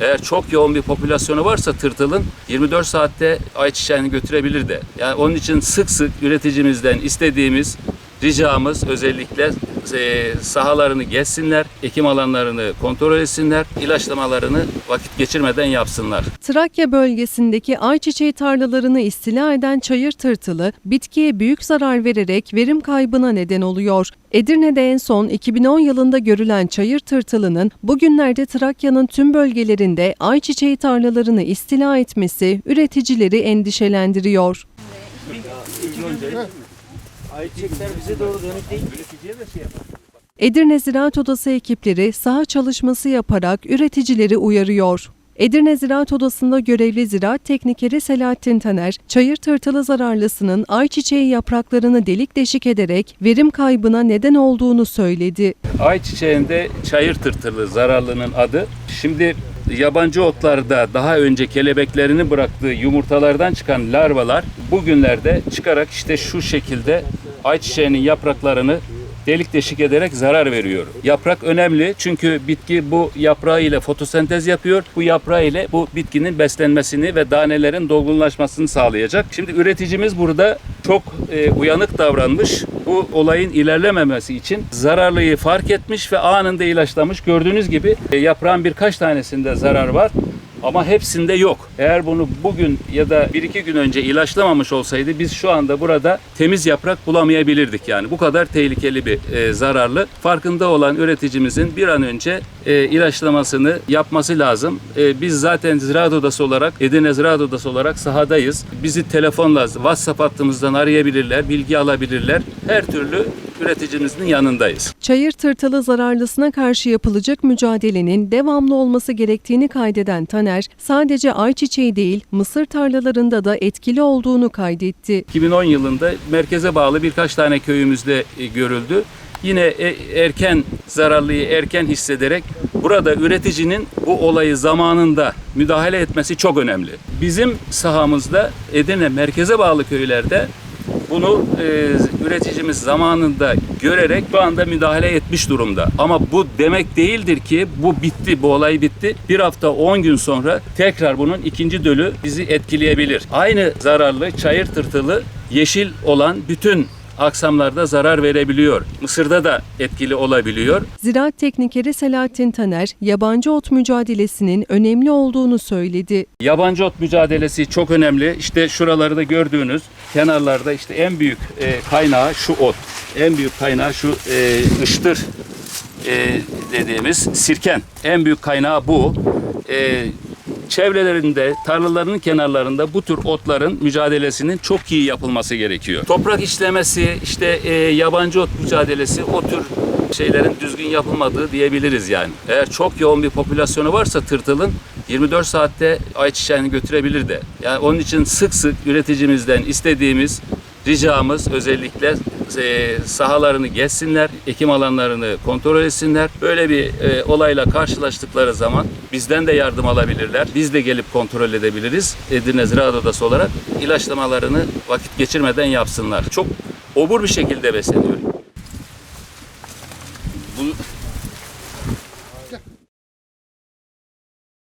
Eğer çok yoğun bir popülasyonu varsa tırtılın 24 saatte ayçiçeğini götürebilir de. Yani onun için sık sık üreticimizden istediğimiz ricamız özellikle e, sahalarını gezsinler, ekim alanlarını kontrol etsinler, ilaçlamalarını vakit geçirmeden yapsınlar. Trakya bölgesindeki ayçiçeği tarlalarını istila eden çayır tırtılı bitkiye büyük zarar vererek verim kaybına neden oluyor. Edirne'de en son 2010 yılında görülen çayır tırtılının bugünlerde Trakya'nın tüm bölgelerinde ayçiçeği tarlalarını istila etmesi üreticileri endişelendiriyor. Ayçiçekler bize doğru dönük değil. Edirne Ziraat Odası ekipleri saha çalışması yaparak üreticileri uyarıyor. Edirne Ziraat Odası'nda görevli ziraat teknikeri Selahattin Taner, çayır tırtılı zararlısının ayçiçeği yapraklarını delik deşik ederek verim kaybına neden olduğunu söyledi. Ayçiçeğinde çayır tırtılı zararlının adı. Şimdi yabancı otlarda daha önce kelebeklerini bıraktığı yumurtalardan çıkan larvalar bugünlerde çıkarak işte şu şekilde ayçiçeğinin yapraklarını delik deşik ederek zarar veriyor. Yaprak önemli çünkü bitki bu yaprağı ile fotosentez yapıyor. Bu yaprağı ile bu bitkinin beslenmesini ve danelerin dolgunlaşmasını sağlayacak. Şimdi üreticimiz burada çok e, uyanık davranmış. Bu olayın ilerlememesi için zararlıyı fark etmiş ve anında ilaçlamış. Gördüğünüz gibi e, yaprağın birkaç tanesinde zarar var. Ama hepsinde yok. Eğer bunu bugün ya da bir iki gün önce ilaçlamamış olsaydı biz şu anda burada temiz yaprak bulamayabilirdik yani. Bu kadar tehlikeli bir e, zararlı. Farkında olan üreticimizin bir an önce e, ilaçlamasını yapması lazım. E, biz zaten Ziraat Odası olarak, Edirne Ziraat Odası olarak sahadayız. Bizi telefonla, WhatsApp hattımızdan arayabilirler, bilgi alabilirler. Her türlü üreticimizin yanındayız. Çayır tırtılı zararlısına karşı yapılacak mücadelenin devamlı olması gerektiğini kaydeden Taner, sadece ayçiçeği değil mısır tarlalarında da etkili olduğunu kaydetti. 2010 yılında merkeze bağlı birkaç tane köyümüzde e, görüldü. Yine e- erken zararlıyı erken hissederek burada üreticinin bu olayı zamanında müdahale etmesi çok önemli. Bizim sahamızda Edirne merkeze bağlı köylerde bunu e, üreticimiz zamanında görerek şu anda müdahale etmiş durumda. Ama bu demek değildir ki bu bitti, bu olay bitti. Bir hafta 10 gün sonra tekrar bunun ikinci dölü bizi etkileyebilir. Aynı zararlı çayır tırtılı yeşil olan bütün aksamlarda zarar verebiliyor. Mısırda da etkili olabiliyor. Ziraat teknikeri Selahattin Taner, yabancı ot mücadelesinin önemli olduğunu söyledi. Yabancı ot mücadelesi çok önemli. İşte şuralarda gördüğünüz kenarlarda işte en büyük e, kaynağı şu ot. En büyük kaynağı şu e, ıştır e, dediğimiz sirken. En büyük kaynağı bu. Çevrelerinde, tarlalarının kenarlarında bu tür otların mücadelesinin çok iyi yapılması gerekiyor. Toprak işlemesi, işte e, yabancı ot mücadelesi o tür şeylerin düzgün yapılmadığı diyebiliriz yani. Eğer çok yoğun bir popülasyonu varsa tırtılın 24 saatte ayçiçeğini götürebilir de. Yani onun için sık sık üreticimizden istediğimiz ricamız özellikle e, sahalarını gezsinler, ekim alanlarını kontrol etsinler. Böyle bir e, olayla karşılaştıkları zaman bizden de yardım alabilirler. Biz de gelip kontrol edebiliriz. Edirne Ziraat Odası olarak ilaçlamalarını vakit geçirmeden yapsınlar. Çok obur bir şekilde besleniyor. Bu